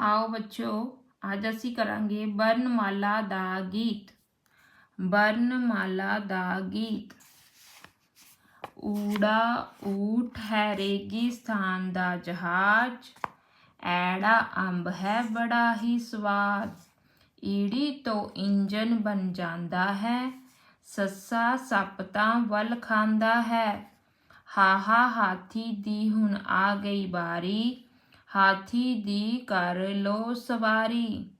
ਆਓ ਬੱਚੋ, ਅੱਜ ਅਸੀਂ ਕਰਾਂਗੇ ਬਰਨਮਾਲਾ ਦਾ ਗੀਤ। ਬਰਨਮਾਲਾ ਦਾ ਗੀਤ। ਊੜਾ ਊਠ ਹੈ ਰੇਗਿਸਤਾਨ ਦਾ ਜਹਾਜ਼। ਐੜਾ ਅੰਬ ਹੈ ਬੜਾ ਹੀ ਸਵਾਦ। ਈੜੀ ਤੋਂ ਇੰਜਨ ਬਣ ਜਾਂਦਾ ਹੈ। ਸੱਸਾ ਸੱਪ ਤਾਂ ਵੱਲ ਖਾਂਦਾ ਹੈ। ਹਾਹਾ ਹਾਥੀ ਦੀ ਹੁਣ ਆ ਗਈ ਬਾਰੀ ਹਾਥੀ ਦੀ ਕਰ ਲੋ ਸਵਾਰੀ।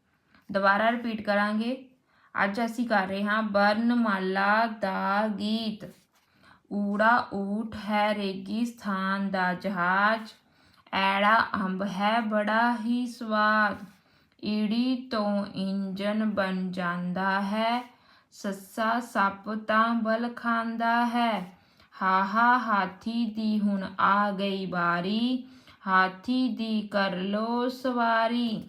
ਦੁਬਾਰਾ ਰਿਪੀਟ ਕਰਾਂਗੇ। ਅੱਜ ਅਸੀਂ ਕਰ ਰਹੇ ਹਾਂ ਬਰਨਮਾਲਾ ਦਾ ਗੀਤ। ਊੜਾ ਊਠ ਹੈ ਰੇਗਿਸਤਾਨ ਦਾ ਜਹਾਜ਼। ਐੜਾ ਅੰਬ ਹੈ ਬੜਾ ਹੀ ਸਵਾਦ। ਈੜੀ ਤੋਂ ਇੰਜਨ ਬਣ ਜਾਂਦਾ ਹੈ। ਸੱਸਾ ਸੱਪ ਤਾਂ ਬਲ ਖਾਂਦਾ ਹੈ। ਹਾਹਾ ਹਾਥੀ ਦੀ ਹੁਣ ਆ ਗਈ ਵਾਰੀ। ਹਾਥੀ ਦੀ ਕਰ ਲੋ ਸਵਾਰੀ।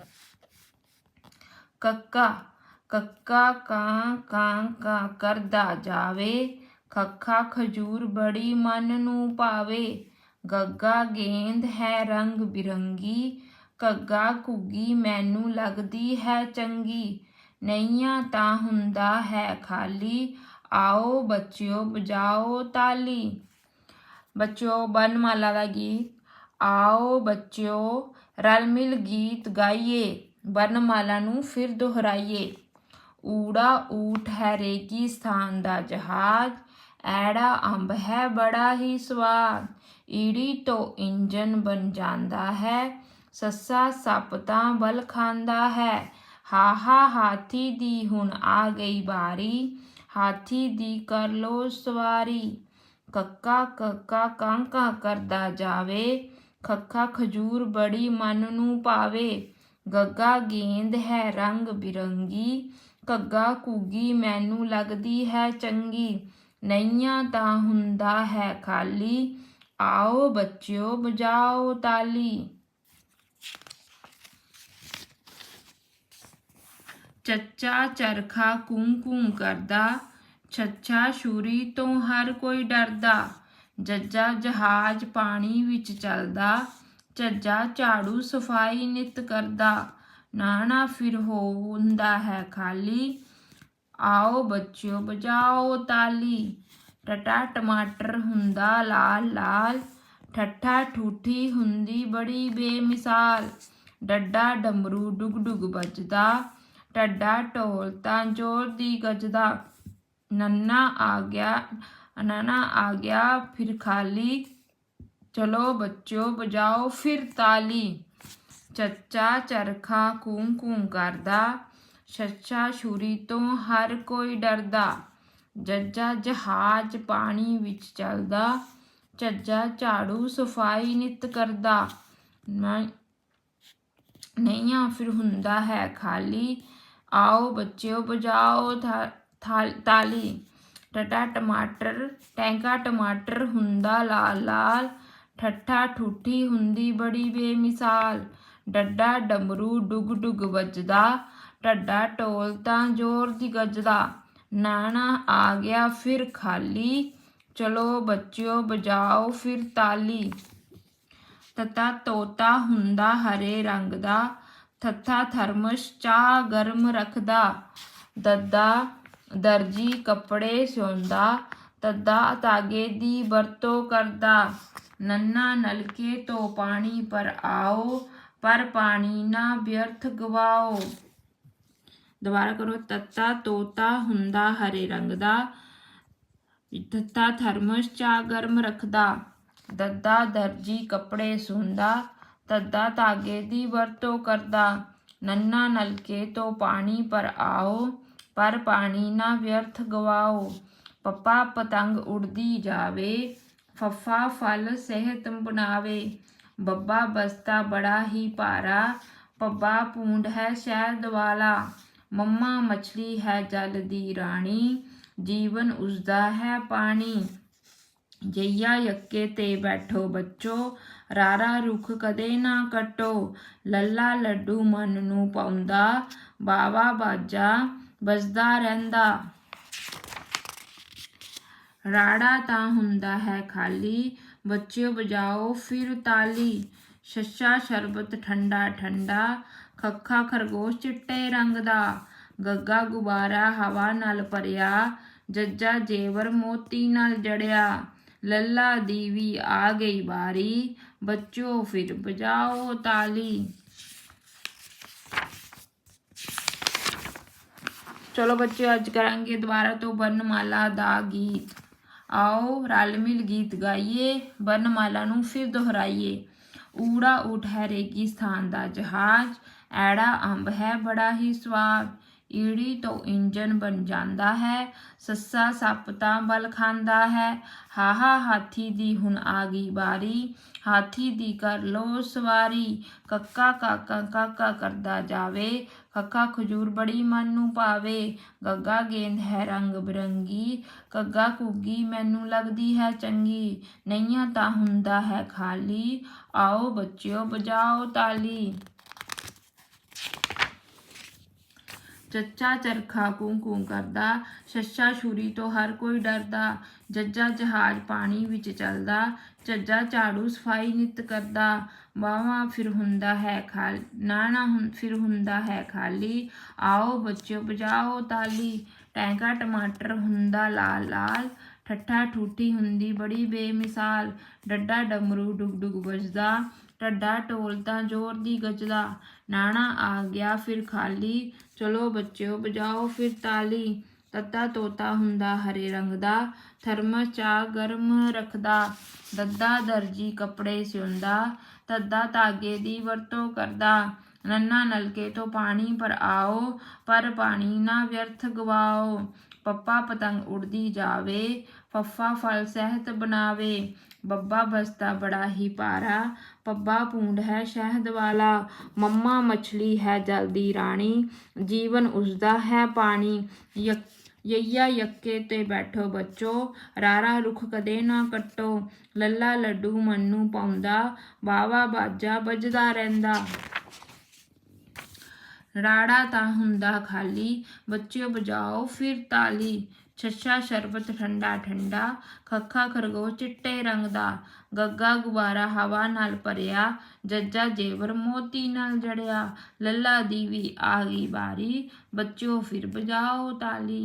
ਕੱਕਾ ਕੱਕਾ ਕਾਂ ਕਾਂ ਕਾਂ ਕਰਦਾ ਜਾਵੇ। ਖੱਖਾ ਖਜੂਰ ਬੜੀ ਮਨ ਨੂੰ ਪਾਵੇ। ਗੱਗਾ ਗੇਂਦ ਹੈ ਰੰਗ ਬਿਰੰਗੀ। ਕੱਗਾ ਘੁੱਗੀ ਮੈਨੂੰ ਲੱਗਦੀ ਹੈ ਚੰਗੀ। ਨਈਆਂ ਤਾਂ ਹੁੰਦਾ ਹੈ ਖਾਲੀ। ਆਓ ਬੱਚਿਓ, ਬਜਾਓ ਤਾਲੀ। ਬੱਚਿਓ ਬਨਮਾਲਾ ਦਾ ਗੀਤ। ਆਓ ਬੱਚਿਓ, ਰਲ ਮਿਲ ਗੀਤ ਗਾਈਏ, ਵਰਨਮਾਲਾ ਨੂੰ ਫਿਰ ਦੁਹਰਾਈਏ। ਊੜਾ ਊਠ ਹੈ ਰੇਗਿਸਤਾਨ ਦਾ ਜਹਾਜ਼, ਐੜਾ ਅੰਬ ਹੈ ਬੜਾ ਹੀ ਸਵਾਦ। ਈੜੀ ਤੋਂ ਇੰਜਨ ਬਣ ਜਾਂਦਾ ਹੈ, ਸੱਸਾ ਸੱਪ ਤਾਂ ਬਲ ਖਾਂਦਾ ਹੈ। ਹਾਹਾ, ਹਾਥੀ ਦੀ ਹੁਣ ਆ ਗਈ ਵਾਰੀ, ਹਾਥੀ ਦੀ ਕਰ ਲੋ ਸਵਾਰੀ। ਕੱਕਾ ਕੱਕਾ ਕਾਂਕਾ ਕਰਦਾ ਜਾਵੇ ਖੱਖਾ ਖਜੂਰ ਬੜੀ ਮਨ ਨੂੰ ਪਾਵੇ। ਗੱਗਾ ਗੇਂਦ ਹੈ ਰੰਗ ਬਿਰੰਗੀ। ਕੱਗਾ ਕੁੱਗੀ ਮੈਨੂੰ ਲੱਗਦੀ ਹੈ ਚੰਗੀ। ਨਈਆਂ ਤਾਂ ਹੁੰਦਾ ਹੈ ਖਾਲੀ। ਆਓ ਬੱਚਿਓ ਬਜਾਓ ਤਾਲੀ। ਚੱਚਾ ਚਰਖਾ ਕੂੰ ਕੂੰ ਕਰਦਾ। ਛੱਛਾ ਛੁਰੀ ਤੋਂ ਹਰ ਕੋਈ ਡਰਦਾ। ਜੱਜਾ ਜਹਾਜ਼ ਪਾਣੀ ਵਿੱਚ ਚੱਲਦਾ ਝੱਜਾ ਝਾੜੂ ਸਫ਼ਾਈ ਨਿਤ ਕਰਦਾ। ਨਾਣਾ ਫਿਰ ਹੁੰਦਾ ਹੈ ਖਾਲੀ। ਆਓ ਬੱਚਿਓ ਬਜਾਓ ਤਾਲੀ। ਟਟਾ ਟਮਾਟਰ ਹੁੰਦਾ ਲਾਲ ਲਾਲ। ਠੱਠਾ ਠੂਠੀ ਹੁੰਦੀ ਬੜੀ ਬੇਮਿਸਾਲ। ਡੱਡਾ ਡਮਰੂ ਡੁਗ ਡੁਗ ਵੱਜਦਾ। ਟੱਡਾ ਢੋਲ ਤਾਂ ਜ਼ੋਰ ਦੀ ਗੱਜਦਾ। ਨੰਨਾ ਆ ਗਿਆ ਨਨਾ ਆ ਗਿਆ, ਫਿਰ ਖਾਲੀ। ਚਲੋ ਬੱਚਿਓ ਬਜਾਓ ਫਿਰ ਤਾਲੀ। ਚੱਚਾ ਚਰਖਾ ਕੂੰ ਕੂੰ ਕਰਦਾ। ਛੱਛਾ ਛੁਰੀ ਤੋਂ ਹਰ ਕੋਈ ਡਰਦਾ। ਜੱਜਾ ਜਹਾਜ਼ ਪਾਣੀ ਵਿੱਚ ਚੱਲਦਾ। ਝੱਜਾ ਝਾੜੂ ਸਫ਼ਾਈ ਨਿਤ ਕਰਦਾ। ਨਾ- ਨਈਆਂ ਫਿਰ ਹੁੰਦਾ ਹੈ ਖਾਲੀ। ਆਓ ਬੱਚਿਓ ਬਜਾਓ ਥਾ- ਥਾ- ਤਾਲੀ। ਟਟਾ ਟਮਾਟਰ, ਟੈਂਕਾ ਟਮਾਟਰ ਹੁੰਦਾ ਲਾਲ ਲਾਲ, ਠੱਠਾ ਠੂਠੀ ਹੁੰਦੀ ਬੜੀ ਬੇਮਿਸਾਲ, ਡੱਡਾ ਡਮਰੂ ਡੁਗ ਡੁਗ ਵੱਜਦਾ ਟੱਡਾ ਢੋਲ ਤਾਂ ਜ਼ੋਰ ਦੀ ਗੱਜਦਾ, ਨਾਣਾ ਆ ਗਿਆ ਫਿਰ ਖਾਲੀ, ਚਲੋ ਬੱਚਿਓ ਬਜਾਓ ਫਿਰ ਤਾਲੀ। ਤਤਾ ਤੋਤਾ ਹੁੰਦਾ ਹਰੇ ਰੰਗ ਦਾ ਥੱਥਾ ਥਰਮਸ ਚਾਹ ਗਰਮ ਰੱਖਦਾ, ਦੱਦਾ ਦਰਜੀ ਕੱਪੜੇ ਸਿਉਂਦਾ, ਤੱਦਾ ਧਾਗੇ ਦੀ ਵਰਤੋਂ ਕਰਦਾ। ਨੰਨਾ ਨਲਕੇ ਤੋਂ ਪਾਣੀ, ਪਰ ਆਓ, ਪਰ ਪਾਣੀ ਨਾ ਵਿਅਰਥ ਗਵਾਓ। ਦੁਬਾਰਾ ਕਰੋ, ਤੱਤਾ ਤੋਤਾ ਹੁੰਦਾ ਹਰੇ ਰੰਗ ਦਾ, ਤੱਤਾ ਥਰਮਸ ਚਾ ਗਰਮ ਰੱਖਦਾ। ਦੱਦਾ ਦਰਜੀ ਕੱਪੜੇ ਸੁੰਦਾ ਤੱਦਾ ਧਾਗੇ ਦੀ ਵਰਤੋਂ ਕਰਦਾ। ਨੰਨਾ ਨਲਕੇ ਤੋਂ ਪਾਣੀ, ਪਰ ਆਓ ਪਰ ਪਾਣੀ ਨਾ ਵਿਅਰਥ ਗਵਾਓ। ਪੱਪਾ ਪਤੰਗ ਉੜਦੀ ਜਾਵੇ, ਫੱਫਾ ਫਲ ਸਿਹਤ ਬਣਾਵੇ। ਬੱਬਾ ਬਸਤਾ ਬੜਾ ਹੀ ਭਾਰਾ, ਪੱਬਾ ਪੂੰਡ ਹੈ ਸ਼ਹਿਦ ਵਾਲਾ ਮੰਮਾ ਮਛਲੀ ਹੈ ਜਲ ਦੀ ਰਾਣੀ, ਜੀਵਨ ਉਸਦਾ ਹੈ ਪਾਣੀ। ਜਈਆ ਯੱਕੇ ਤੇ ਬੈਠੋ ਬੱਚੋ, ਰਾਰਾ ਰੁੱਖ ਕਦੇ ਨਾ ਕੱਟੋ। ਲੱਲਾ ਲੱਡੂ ਮਨ ਨੂੰ ਪਾਉਂਦਾ, ਬਾਵਾ ਬਾਜਾ ਵੱਜਦਾ ਰਹਿੰਦਾ। ਰਾੜਾ ਤਾਂ ਹੁੰਦਾ ਹੈ ਖਾਲੀ, ਬੱਚਿਓ ਬਜਾਓ ਫਿਰ ਤਾਲੀ। ਛੱਛਾ, ਸ਼ਰਬਤ ਠੰਡਾ ਠੰਡਾ, ਖੱਖਾ ਖਰਗੋਸ਼ ਚਿੱਟੇ ਰੰਗ ਦਾ। ਗੱਗਾ ਗੁਬਾਰਾ ਹਵਾ ਨਾਲ ਭਰਿਆ, ਜੱਜਾ ਜੇਵਰ ਮੋਤੀ ਨਾਲ ਜੜਿਆ। ਲੱਲਾ ਦੀਵੀ ਆ ਗਈ ਬਾਰੀ ਬੱਚੋ ਫਿਰ ਬਜਾਓ ਤਾਲੀ। ਚਲੋ ਬੱਚੇ, ਅੱਜ ਕਰਾਂਗੇ ਦੁਬਾਰਾ ਤੋਂ ਬਰਨਮਾਲਾ ਦਾ ਗੀਤ। ਆਓ ਰਲ ਮਿਲ ਗੀਤ ਗਾਈਏ ਬਰਨਮਾਲਾ ਨੂੰ ਫਿਰ ਦੁਹਰਾਈਏ। ਊੜਾ ਉਠ ਹੈ ਰੇਗਿਸਤਾਨ ਦਾ ਜਹਾਜ਼, ਐੜਾ ਅੰਬ ਹੈ ਬੜਾ ਹੀ ਸਵਾਦ। ਈੜੀ ਤੋਂ ਇੰਜਨ ਬਣ ਜਾਂਦਾ ਹੈ, ਸੱਸਾ ਸੱਪ ਤਾਂ ਬਲ ਖਾਂਦਾ ਹੈ। ਹਾਹਾ ਹਾਥੀ ਦੀ ਹੁਣ ਆ ਗਈ ਬਾਰੀ ਹਾਥੀ ਦੀ ਕਰ ਲੋ ਸਵਾਰੀ। ਕੱਕਾ ਕਾਕਾ ਕਾਕਾ ਕਰਦਾ ਜਾਵੇ। ਕੱਕਾ ਖਜੂਰ ਬੜੀ ਮਨ ਨੂੰ ਪਾਵੇ। ਗੱਗਾ ਗੇਂਦ ਹੈ ਰੰਗ ਬਿਰੰਗੀ। ਕੱਗਾ ਕੁੱਗੀ ਮੈਨੂੰ ਲੱਗਦੀ ਹੈ ਚੰਗੀ। ਨਈਆਂ ਤਾਂ ਹੁੰਦਾ ਹੈ ਖਾਲੀ। ਆਓ ਬੱਚਿਓ ਬਜਾਓ ਤਾਲੀ। ਚੱਚਾ ਚਰਖਾ ਕੂੰ ਕੂੰ ਕਰਦਾ, ਛੱਛਾ ਛੁਰੀ ਤੋਂ ਹਰ ਕੋਈ ਡਰਦਾ, ਜੱਜਾ ਜਹਾਜ਼ ਪਾਣੀ ਵਿੱਚ ਚੱਲਦਾ ਝੱਜਾ ਝਾੜੂ ਸਫ਼ਾਈ ਨਿਤ ਕਰਦਾ ਬਾਵਾ ਫਿਰ ਹੁੰਦਾ ਹੈ ਖਾਲ, ਨਾਣਾ ਹੁਣ ਫਿਰ ਹੁੰਦਾ ਹੈ ਖਾਲੀ, ਆਓ ਬੱਚਿਓ ਬਜਾਓ ਤਾਲੀ, ਟੈਂਕਾ ਟਮਾਟਰ ਹੁੰਦਾ ਲਾਲ ਲਾਲ, ਠੱਠਾ ਠੂਠੀ ਹੁੰਦੀ ਬੜੀ ਬੇਮਿਸਾਲ, ਡੱਡਾ ਡਮਰੂ ਡੁਗ ਡੁਗ ਵੱਜਦਾ ਟੱਡਾ ਢੋਲ ਜ਼ੋਰ ਦੀ ਗੱਜਦਾ ਨਾਣਾ ਆ ਗਿਆ ਫਿਰ ਖਾਲੀ। ਚਲੋ ਬੱਚਿਓ ਬਜਾਓ ਫਿਰ ਤਾਲੀ। ਤੱਤਾ ਤੋਤਾ ਹੁੰਦਾ ਹਰੇ ਰੰਗ ਦਾ ਥਰਮਸ ਚਾ ਗਰਮ ਰੱਖਦਾ। ਦੱਦਾ ਦਰਜੀ ਕੱਪੜੇ ਸਿਉਂਦਾ ਤੱਦਾ ਧਾਗੇ ਦੀ ਵਰਤੋਂ ਕਰਦਾ। ਨੰਨਾ ਨਲਕੇ ਤੋਂ ਪਾਣੀ ਪਰ ਆਓ, ਪਰ ਪਾਣੀ ਨਾ ਵਿਅਰਥ ਗਵਾਓ। ਪੱਪਾ ਪਤੰਗ ਉੜਦੀ ਜਾਵੇ ਫੱਫਾ ਫਲ ਸਹਿਤ ਬਣਾਵੇ। ਬੱਬਾ ਬਸਤਾ ਬੜਾ ਹੀ ਭਾਰਾ, ਪੱਬਾ ਪੂੰਡ ਹੈ ਸ਼ਹਿਦ ਵਾਲਾ। ਮੰਮਾ ਮਛਲੀ ਹੈ ਜਲ ਦੀ ਰਾਣੀ, ਜੀਵਨ ਉਸਦਾ ਹੈ ਪਾਣੀ। ਯਕ, ਯਈਆ ਯੱਕੇ ਤੇ ਬੈਠੋ ਬੱਚੋ, ਰਾਰਾ ਰੁਖ ਕਦੇ ਨਾ ਕੱਟੋ। ਲੱਲਾ ਲੱਡੂ ਮੰਨੂ ਪਾਉਂਦਾ ਬਾਵਾ ਬਾਜਾ ਵੱਜਦਾ ਰਹਿੰਦਾ। ਰਾੜਾ ਤਾਂ ਹੁੰਦਾ ਖਾਲੀ, ਬੱਚਿਓ ਬਜਾਓ ਫਿਰ ਤਾਲੀ। ਛੱਛਾ, ਸ਼ਰਬਤ, ਠੰਡਾ ਠੰਡਾ, ਖੱਖਾ ਖਰਗੋਸ਼, ਚਿੱਟੇ ਰੰਗ ਦਾ। ਗੱਗਾ, ਗੁਬਾਰਾ, ਹਵਾ ਨਾਲ ਭਰਿਆ, ਜੱਜਾ, ਜੇਵਰ, ਮੋਤੀ ਨਾਲ ਜੜਿਆ। ਲੱਲਾ ਦੀ ਵੀ ਆ ਗਈ ਬਾਰੀ ਬੱਚਿਓ ਫਿਰ ਬਜਾਓ ਤਾਲੀ।